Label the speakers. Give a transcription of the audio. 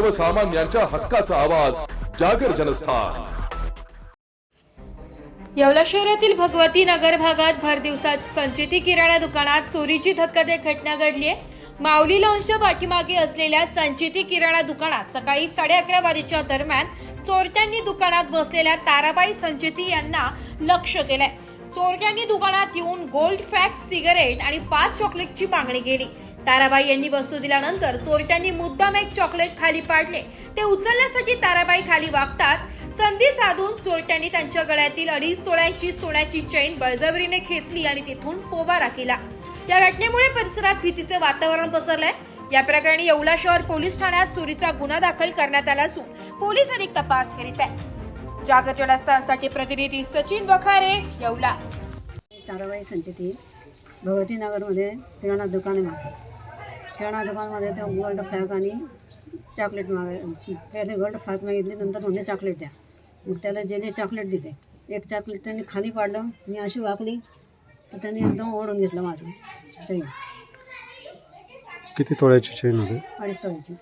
Speaker 1: सर्वसामान्यांच्या हक्काचा आवाज जागर जनस्थान.
Speaker 2: येवला शहरातील भगवती नगर भागात भर दिवसात संचिती किराणा दुकानात चोरीची धक्कादायक घटना घडली आहे माऊली लॉन्सच्या पाठीमागे असलेल्या संचिती किराणा दुकानात सकाळी साडे अकरा वाजेच्या दरम्यान चोरट्यांनी दुकानात बसलेल्या ताराबाई संचिती यांना लक्ष केलंय. चोरट्यांनी दुकानात येऊन गोल्ड फॅक्ट सिगारेट आणि पाच चॉकलेटची मागणी केली. ताराबाई यांनी वस्तू दिल्यानंतर चोरट्यांनी मुद्दाम एक चॉकलेट खाली पाडले. ते उचलण्यासाठी ताराबाई खाली वागताच संधी साधून चोरट्यांनी त्यांच्या गळ्यातील अडीच तोळ्यांची सोन्याची चैन बळजबरीने खेचली आणि तिथून पोबारा केला. या घटनेमुळे परिसरात भीतीचे वातावरण पसरलंय. या प्रकरणी येवला शहर पोलीस ठाण्यात चोरीचा गुन्हा दाखल करण्यात आला असून पोलीस अधिक तपास करीत आहे जागर जनस्थानसाठी प्रतिनिधी सचिन वखारे येवला.
Speaker 3: ताराबाई संचिती भगवती नगरमध्ये किराणा दुकान आहे माझं. किराणा दुकानमध्ये ते गोल्ड फ्लॅग आणि चॉकलेट माग पहिले गोल्ड फ्लॅग मागितली नंतर म्हणजे चॉकलेट द्या. मग त्याला जेने चॉकलेट दिले एक चॉकलेट त्यांनी खाली पाडलं मी अशी वाकली तर त्यांनी एकदम ओढून घेतलं माझं. चैन.
Speaker 4: किती तोळ्याची चेन होती?
Speaker 3: अडीच तोळ्याची.